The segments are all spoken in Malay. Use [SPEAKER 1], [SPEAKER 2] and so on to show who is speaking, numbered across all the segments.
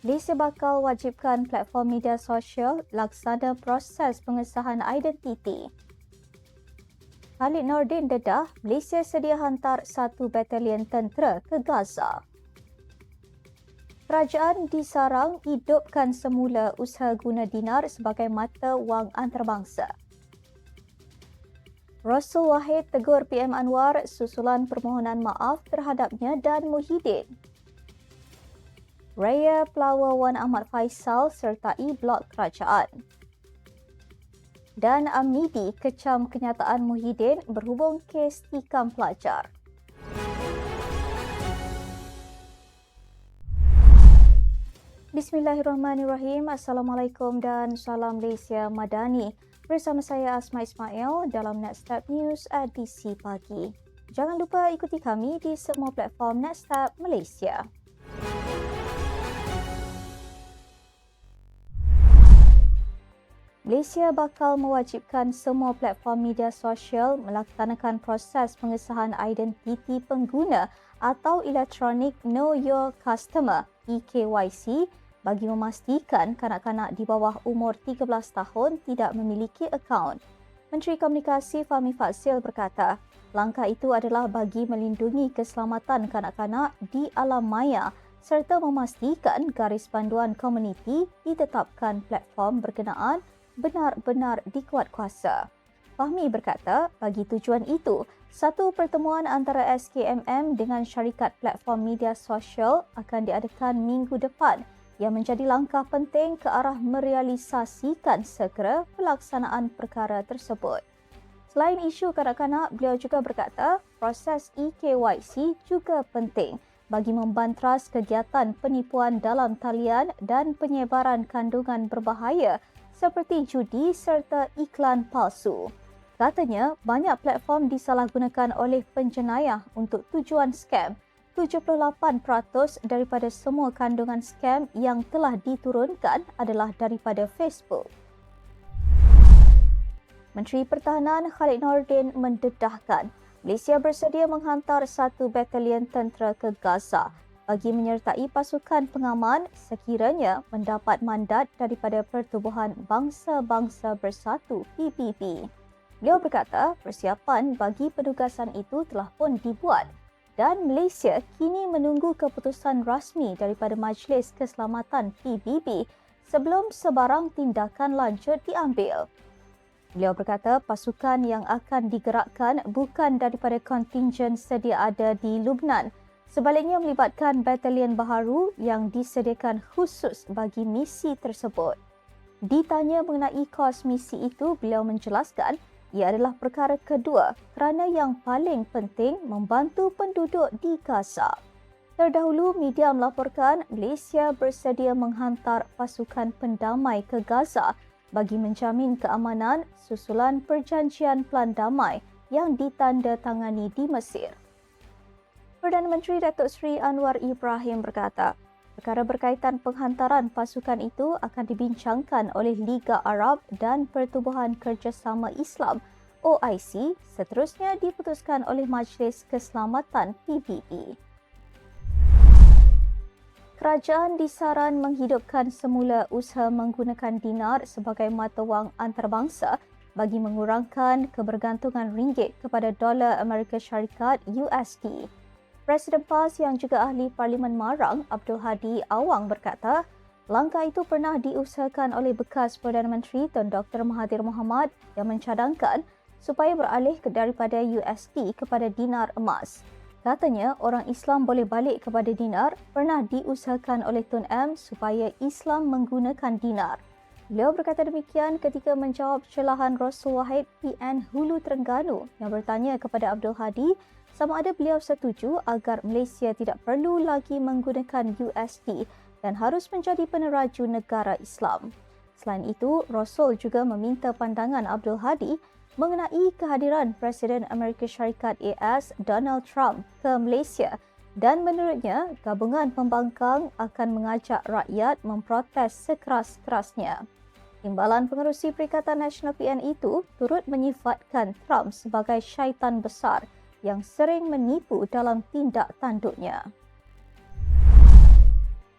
[SPEAKER 1] Malaysia bakal wajibkan platform media sosial laksana proses pengesahan identiti. Khalid Nordin dedah Malaysia sedia hantar satu batalion tentera ke Gaza. Kerajaan disarang hidupkan semula usaha guna dinar sebagai mata wang antarabangsa. Rasul Wahid tegur PM Anwar susulan permohonan maaf terhadapnya dan Muhyiddin. Raya Pelawar Wan Ahmad Faisal sertai blok kerajaan. Dan Amnidi kecam kenyataan Muhyiddin berhubung kes tikam pelajar. Bismillahirrahmanirrahim. Assalamualaikum dan salam Malaysia Madani. Bersama saya Asma Ismail dalam Nextstep News edisi pagi. Jangan lupa ikuti kami di semua platform Nextstep Malaysia. Malaysia bakal mewajibkan semua platform media sosial melaksanakan proses pengesahan identiti pengguna atau Electronic Know Your Customer EKYC bagi memastikan kanak-kanak di bawah umur 13 tahun tidak memiliki akaun. Menteri Komunikasi Fahmi Fadzil berkata, langkah itu adalah bagi melindungi keselamatan kanak-kanak di alam maya serta memastikan garis panduan komuniti ditetapkan platform berkenaan benar-benar dikuat kuasa. Fahmi berkata, bagi tujuan itu, satu pertemuan antara SKMM dengan syarikat platform media sosial akan diadakan minggu depan yang menjadi langkah penting ke arah merealisasikan segera pelaksanaan perkara tersebut. Selain isu kanak-kanak, beliau juga berkata proses EKYC juga penting bagi membantras kegiatan penipuan dalam talian dan penyebaran kandungan berbahaya seperti judi serta iklan palsu. Katanya, banyak platform disalahgunakan oleh penjenayah untuk tujuan skam. 78% daripada semua kandungan skam yang telah diturunkan adalah daripada Facebook. Menteri Pertahanan Khalid Nordin mendedahkan Malaysia bersedia menghantar satu batalion tentera ke Gaza bagi menyertai pasukan pengaman sekiranya mendapat mandat daripada Pertubuhan Bangsa-Bangsa Bersatu PBB. Beliau berkata persiapan bagi penugasan itu telah pun dibuat dan Malaysia kini menunggu keputusan rasmi daripada Majlis Keselamatan PBB sebelum sebarang tindakan lanjut diambil. Beliau berkata pasukan yang akan digerakkan bukan daripada kontingen sedia ada di Lubnan Sebaliknya melibatkan batalion baharu yang disediakan khusus bagi misi tersebut. Ditanya mengenai kos misi itu, beliau menjelaskan ia adalah perkara kedua kerana yang paling penting membantu penduduk di Gaza. Terdahulu, media melaporkan Malaysia bersedia menghantar pasukan pendamai ke Gaza bagi menjamin keamanan susulan perjanjian pelan damai yang ditandatangani di Mesir. Perdana Menteri Datuk Seri Anwar Ibrahim berkata, perkara berkaitan penghantaran pasukan itu akan dibincangkan oleh Liga Arab dan Pertubuhan Kerjasama Islam OIC seterusnya diputuskan oleh Majlis Keselamatan PBB. Kerajaan disaran menghidupkan semula usaha menggunakan dinar sebagai mata wang antarabangsa bagi mengurangkan kebergantungan ringgit kepada dolar Amerika Syarikat USD. Presiden PAS yang juga ahli Parlimen Marang, Abdul Hadi Awang berkata, langkah itu pernah diusahakan oleh bekas Perdana Menteri Tun Dr. Mahathir Mohamad yang mencadangkan supaya beralih daripada USD kepada dinar emas. Katanya, orang Islam boleh balik kepada dinar pernah diusahakan oleh Tun M supaya Islam menggunakan dinar. Beliau berkata demikian ketika menjawab celahan Rasul Wahid PN Hulu Terengganu yang bertanya kepada Abdul Hadi sama ada beliau setuju agar Malaysia tidak perlu lagi menggunakan USD dan harus menjadi peneraju negara Islam. Selain itu, Rasul juga meminta pandangan Abdul Hadi mengenai kehadiran Presiden Amerika Syarikat AS Donald Trump ke Malaysia dan menurutnya gabungan pembangkang akan mengajak rakyat memprotes sekeras-kerasnya. Timbalan pengerusi Perikatan Nasional PN itu turut menyifatkan Trump sebagai syaitan besar yang sering menipu dalam tindak tanduknya.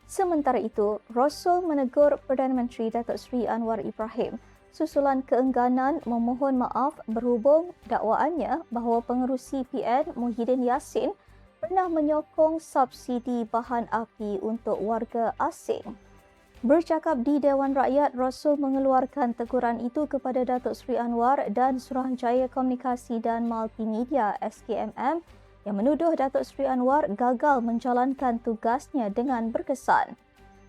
[SPEAKER 1] Sementara itu, Rasul menegur Perdana Menteri Datuk Seri Anwar Ibrahim susulan keengganan memohon maaf berhubung dakwaannya bahawa pengerusi PN Muhyiddin Yassin pernah menyokong subsidi bahan api untuk warga asing. Bercakap di Dewan Rakyat, Rasul mengeluarkan teguran itu kepada Datuk Seri Anwar dan Suruhanjaya Komunikasi dan Multimedia SKMM yang menuduh Datuk Seri Anwar gagal menjalankan tugasnya dengan berkesan.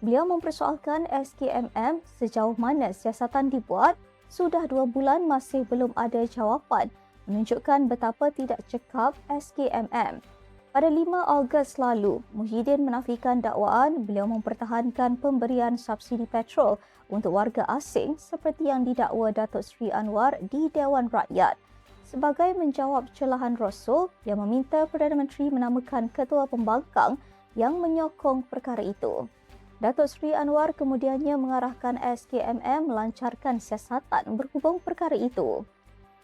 [SPEAKER 1] Beliau mempersoalkan SKMM sejauh mana siasatan dibuat sudah dua bulan masih belum ada jawapan menunjukkan betapa tidak cekap SKMM. Pada 5 Ogos lalu, Muhyiddin menafikan dakwaan beliau mempertahankan pemberian subsidi petrol untuk warga asing seperti yang didakwa Datuk Seri Anwar di Dewan Rakyat sebagai menjawab celahan Rasul yang meminta Perdana Menteri menamakan ketua pembangkang yang menyokong perkara itu. Datuk Seri Anwar kemudiannya mengarahkan SKMM melancarkan siasatan berhubung perkara itu.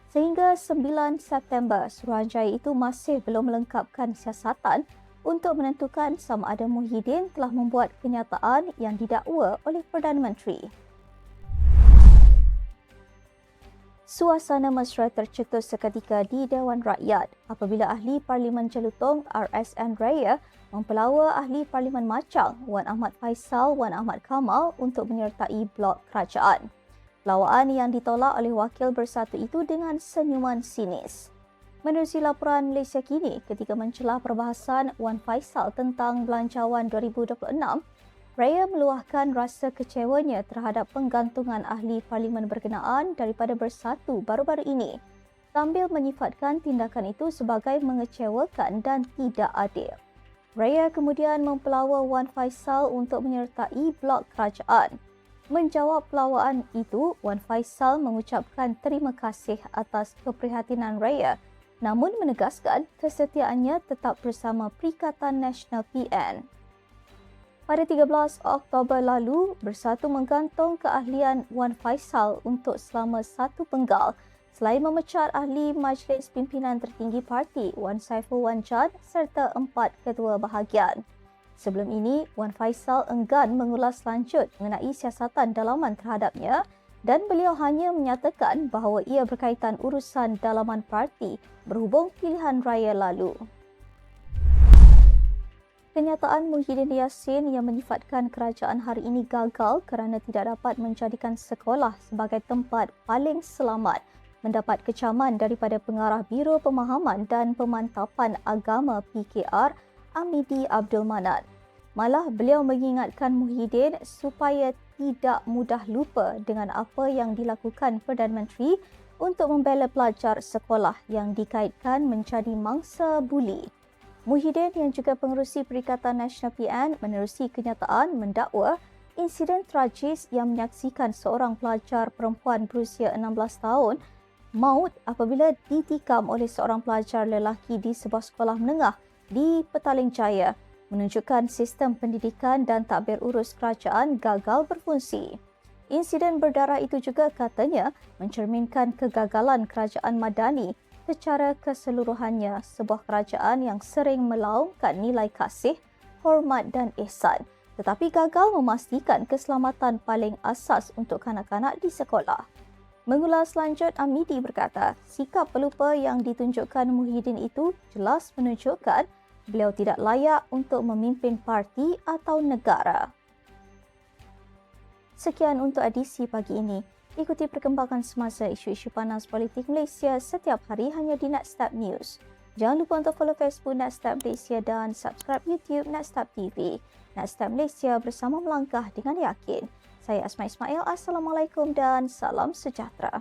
[SPEAKER 1] Sehingga 9 September, Suruhanjaya itu masih belum melengkapkan siasatan untuk menentukan sama ada Muhyiddin telah membuat kenyataan yang didakwa oleh Perdana Menteri. Suasana mesra tercetus seketika di Dewan Rakyat apabila ahli Parlimen Jelutong RSN Raya mempelawa ahli Parlimen Macang Wan Ahmad Faisal Wan Ahmad Kamal untuk menyertai blok kerajaan. Pelawaan yang ditolak oleh wakil bersatu itu dengan senyuman sinis. Menerusi laporan Malaysia kini ketika mencelah perbahasan Wan Faisal tentang belanjawan 2026, Raya meluahkan rasa kecewanya terhadap penggantungan ahli parlimen berkenaan daripada bersatu baru-baru ini sambil menyifatkan tindakan itu sebagai mengecewakan dan tidak adil. Raya kemudian mempelawa Wan Faisal untuk menyertai blok kerajaan. Menjawab pelawaan itu, Wan Faisal mengucapkan terima kasih atas keprihatinan Raya namun menegaskan kesetiaannya tetap bersama Perikatan Nasional PN pada 13 Oktober lalu bersatu menggantung keahlian Wan Faisal untuk selama satu penggal selain memecat ahli Majlis Pimpinan Tertinggi Parti Wan Saiful Wan Jan serta empat ketua bahagian. Sebelum ini, Wan Faisal enggan mengulas lanjut mengenai siasatan dalaman terhadapnya dan beliau hanya menyatakan bahawa ia berkaitan urusan dalaman parti berhubung pilihan raya lalu. Kenyataan Muhyiddin Yassin yang menyifatkan kerajaan hari ini gagal kerana tidak dapat menjadikan sekolah sebagai tempat paling selamat mendapat kecaman daripada pengarah Biro Pemahaman dan Pemantapan Agama PKR Amidi Abdul Manat. Malah beliau mengingatkan Muhyiddin supaya tidak mudah lupa dengan apa yang dilakukan Perdana Menteri untuk membela pelajar sekolah yang dikaitkan menjadi mangsa buli. Muhyiddin yang juga pengerusi Perikatan Nasional PN menerusi kenyataan mendakwa insiden tragis yang menyaksikan seorang pelajar perempuan berusia 16 tahun maut apabila ditikam oleh seorang pelajar lelaki di sebuah sekolah menengah di Petaling Jaya menunjukkan sistem pendidikan dan takbir urus kerajaan gagal berfungsi. Insiden berdarah itu juga katanya mencerminkan kegagalan kerajaan Madani secara keseluruhannya sebuah kerajaan yang sering melaungkan nilai kasih, hormat dan ihsan tetapi gagal memastikan keselamatan paling asas untuk kanak-kanak di sekolah. Mengulas lanjut, Amidi berkata, sikap pelupa yang ditunjukkan Muhyiddin itu jelas menunjukkan beliau tidak layak untuk memimpin parti atau negara. Sekian untuk edisi pagi ini. Ikuti perkembangan semasa isu-isu panas politik Malaysia setiap hari hanya di Netstab News. Jangan lupa untuk follow Facebook Netstab Malaysia dan subscribe YouTube Netstab TV. Netstab Malaysia bersama melangkah dengan yakin. Saya Asma Ismail. Assalamualaikum dan salam sejahtera.